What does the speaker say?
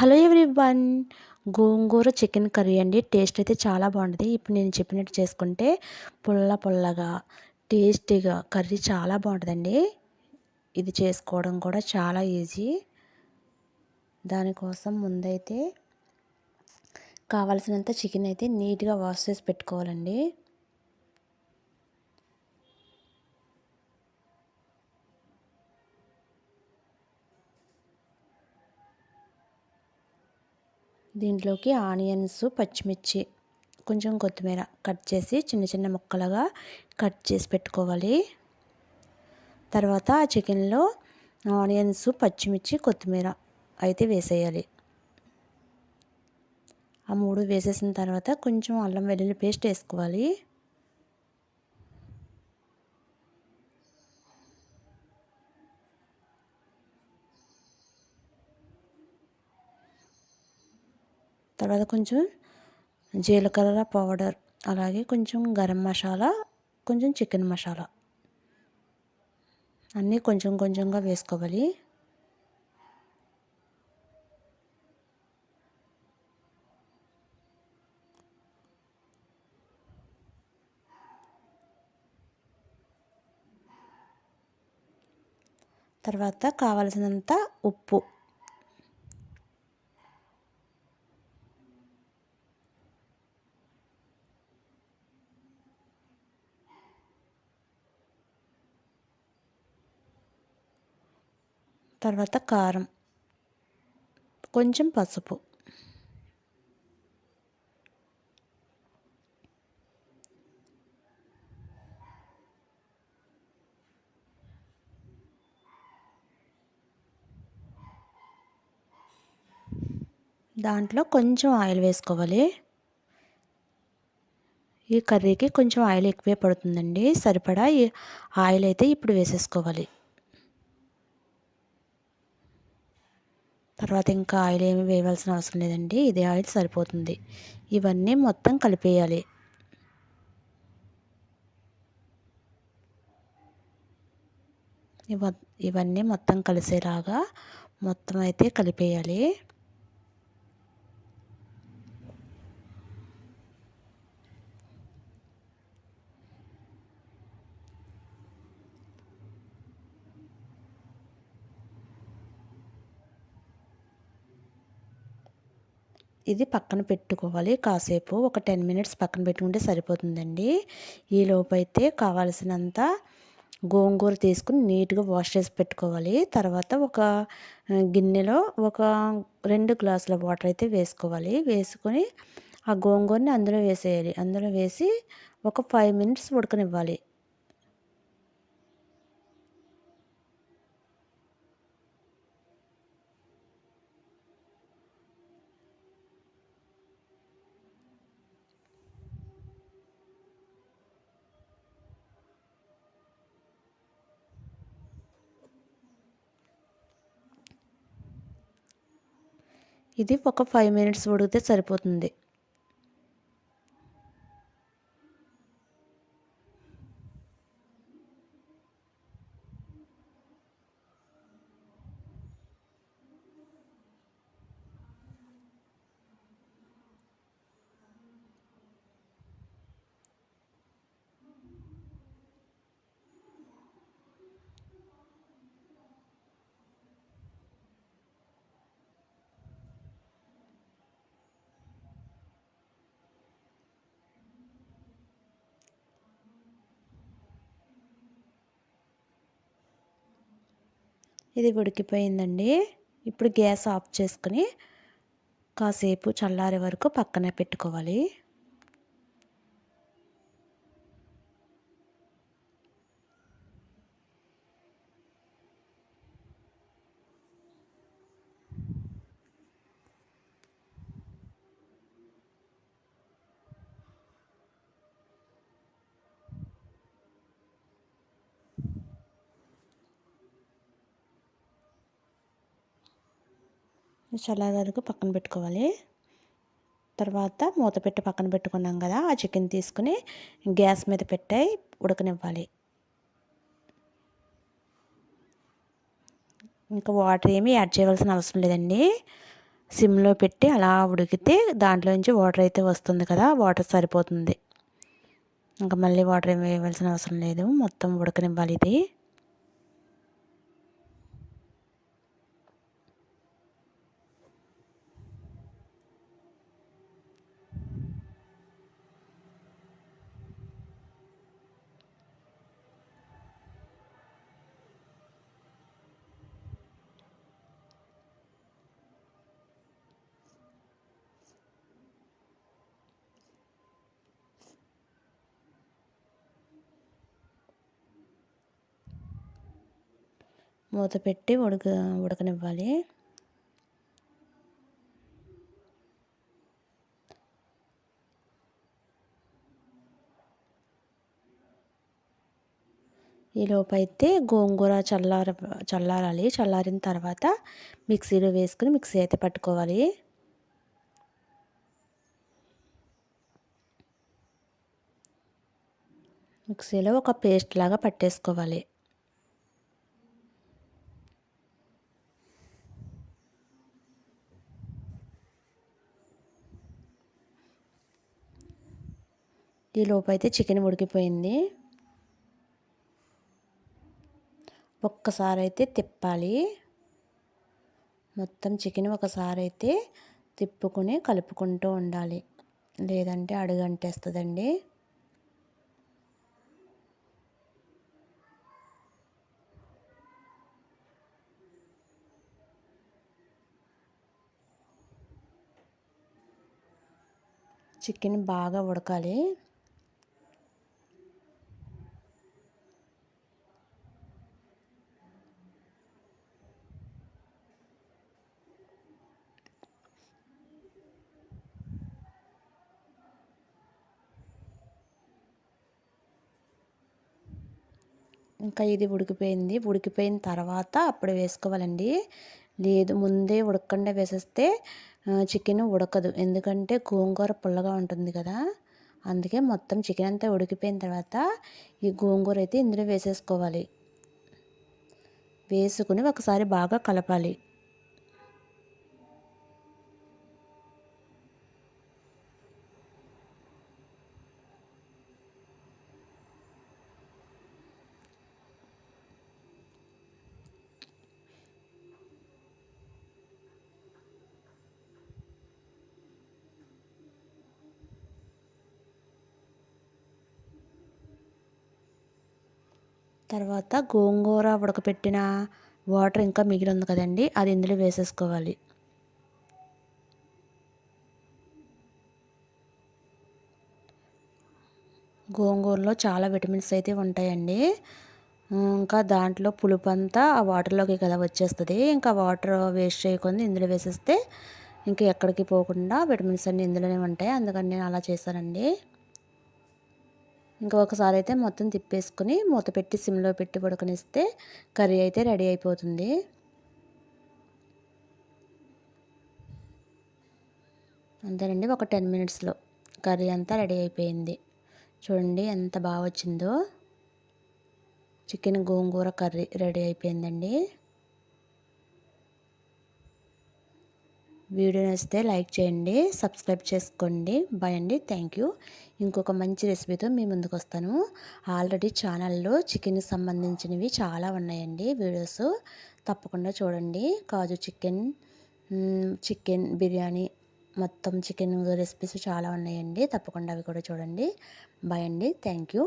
Hello one gongura chicken curry అండి. Taste అయితే చాలా బాగుంటుంది. ఇప్పుడు నేను చెప్పినట్టు చేసుకుంటే పుల్ల పుల్లగా టేస్టీగా కర్రీ చాలా బాగుంటుందండి. ఇది చేసుకోవడం కూడా చాలా ఈజీ. దానికోసం ముందైతే కావలసినంత చికెన్ అయితే నీట్గా వాష్ చేసి పెట్టుకోవాలండి. దీంట్లోకి ఆనియన్స్ పచ్చిమిర్చి కొంచెం కొత్తిమీర కట్ చేసి చిన్న చిన్న ముక్కలుగా కట్ చేసి పెట్టుకోవాలి. తర్వాత ఆ చికెన్లో ఆనియన్స్ పచ్చిమిర్చి కొత్తిమీర అయితే వేసేయాలి. ఆ మూడు వేసేసిన తర్వాత కొంచెం అల్లం వెల్లుల్లి పేస్ట్ వేసుకోవాలి. తర్వాత కొంచెం జీలకర్ర పౌడర్ అలాగే కొంచెం గరం మసాలా కొంచెం చికెన్ మసాలా. అన్నీ కొంచెం కొంచెంగా వేసుకోవాలి. తర్వాత కావలసినంత ఉప్పు. తర్వాత కారం. కొంచెం పసుపు. దాంట్లో కొంచెం ఆయిల్ వేసుకోవాలి. ఈ కర్రీకి కొంచెం ఆయిల్ ఎక్కువే పడుతుందండి. సరిపడా ఈ ఆయిల్ అయితే ఇప్పుడు వేసేసుకోవాలి. తర్వాత ఇంకా ఆయిల్ ఏమి వేయవలసిన అవసరం లేదండి. ఇదే ఆయిల్ సరిపోతుంది. ఇవన్నీ మొత్తం కలిపేయాలి. ఇవ ఇవన్నీ మొత్తం కలిసేలాగా మొత్తం అయితే కలిపేయాలి. ఇది పక్కన పెట్టుకోవాలి. కాసేపు ఒక టెన్ మినిట్స్ పక్కన పెట్టుకుంటే సరిపోతుందండి. ఈలోపు అయితే కావాల్సినంత గోంగూర తీసుకుని నీట్గా వాష్ చేసి పెట్టుకోవాలి. తర్వాత ఒక గిన్నెలో ఒక రెండు గ్లాసుల వాటర్ అయితే వేసుకోవాలి. వేసుకొని ఆ గోంగూరని అందులో వేసేయాలి. అందులో వేసి ఒక ఫైవ్ మినిట్స్ ఉడకనివ్వాలి. ఇది ఒక ఫైవ్ మినిట్స్ ఉడికితే సరిపోతుంది. ఇది ఉడికిపోయిందండి. ఇప్పుడు గ్యాస్ ఆఫ్ చేసుకుని కాసేపు చల్లారే వరకు పక్కనే పెట్టుకోవాలి. చల్లారే పక్కన పెట్టుకోవాలి. తర్వాత మూత పెట్టి పక్కన పెట్టుకున్నాం కదా ఆ చికెన్ తీసుకుని గ్యాస్ మీద పెట్టి ఉడకనివ్వాలి. ఇంకా వాటర్ ఏమీ యాడ్ చేయవలసిన అవసరం లేదండి. సిమ్లో పెట్టి అలా ఉడికితే దాంట్లో నుంచి వాటర్ అయితే వస్తుంది కదా వాటర్ సరిపోతుంది. ఇంకా మళ్ళీ వాటర్ ఏమి వేయవలసిన అవసరం లేదు మొత్తం ఉడకనివ్వాలి ఇది. మూత పెట్టి ఉడక ఉడకనివ్వాలి. ఈలోపు అయితే గోంగూర చల్లార చల్లారాలి. చల్లారిన తర్వాత మిక్సీలో వేసుకుని మిక్సీ అయితే పట్టుకోవాలి. మిక్సీలో ఒక పేస్ట్ లాగా పట్టేసుకోవాలి. ఈ లోపు అయితే చికెన్ ఉడికిపోయింది. ఒక్కసారి అయితే తిప్పాలి. మొత్తం చికెన్ ఒకసారి అయితే తిప్పుకొని కలుపుకుంటూ ఉండాలి. లేదంటే అడుగంటేస్తుందండి. చికెన్ బాగా ఉడకాలి. ఇంకా ఇది ఉడికిపోయింది. ఉడికిపోయిన తర్వాత అప్పుడు వేసుకోవాలండి. లేదు ముందే ఉడకకుండా వేసేస్తే చికెన్ ఉడకదు. ఎందుకంటే గోంగూర పుల్లగా ఉంటుంది కదా. అందుకే మొత్తం చికెన్ అంతా ఉడికిపోయిన తర్వాత ఈ గోంగూర అయితే ఇందులో వేసేసుకోవాలి. వేసుకుని ఒకసారి బాగా కలపాలి. తర్వాత గోంగూర ఉడకపెట్టిన వాటర్ ఇంకా మిగిలి ఉంది కదండి అది ఇందులో వేసేసుకోవాలి. గోంగూరలో చాలా విటమిన్స్ అయితే ఉంటాయండి. ఇంకా దాంట్లో పులుపు అంతా ఆ వాటర్లోకి కదా వచ్చేస్తుంది. ఇంకా వాటర్ వేస్ట్ చేయకుండా ఇందులో వేసేస్తే ఇంకా ఎక్కడికి పోకుండా విటమిన్స్ అన్నీ ఇందులోనే ఉంటాయి. అందుకని నేను అలా చేశానండి. ఇంకా ఒకసారి అయితే మొత్తం తిప్పేసుకుని మూత పెట్టి సిమ్లో పెట్టి ఉడకనిస్తే కర్రీ అయితే రెడీ అయిపోతుంది. అంతేనండి ఒక టెన్ మినిట్స్లో కర్రీ అంతా రెడీ అయిపోయింది. చూడండి ఎంత బాగా వచ్చిందో. చికెన్ గోంగూర కర్రీ రెడీ అయిపోయిందండి. వీడియో నచ్చితే లైక్ చేయండి సబ్స్క్రైబ్ చేసుకోండి. బాయ్ అండి. థ్యాంక్ యూ ఇంకొక మంచి రెసిపీతో మీ ముందుకు వస్తాను. ఆల్రెడీ ఛానల్లో చికెన్కి సంబంధించినవి చాలా ఉన్నాయండి వీడియోస్. తప్పకుండా చూడండి. కాజు చికెన్ చికెన్ బిర్యానీ మొత్తం చికెన్ రెసిపీస్ చాలా ఉన్నాయండి. తప్పకుండా అవి కూడా చూడండి. బాయ్ అండి. Thank you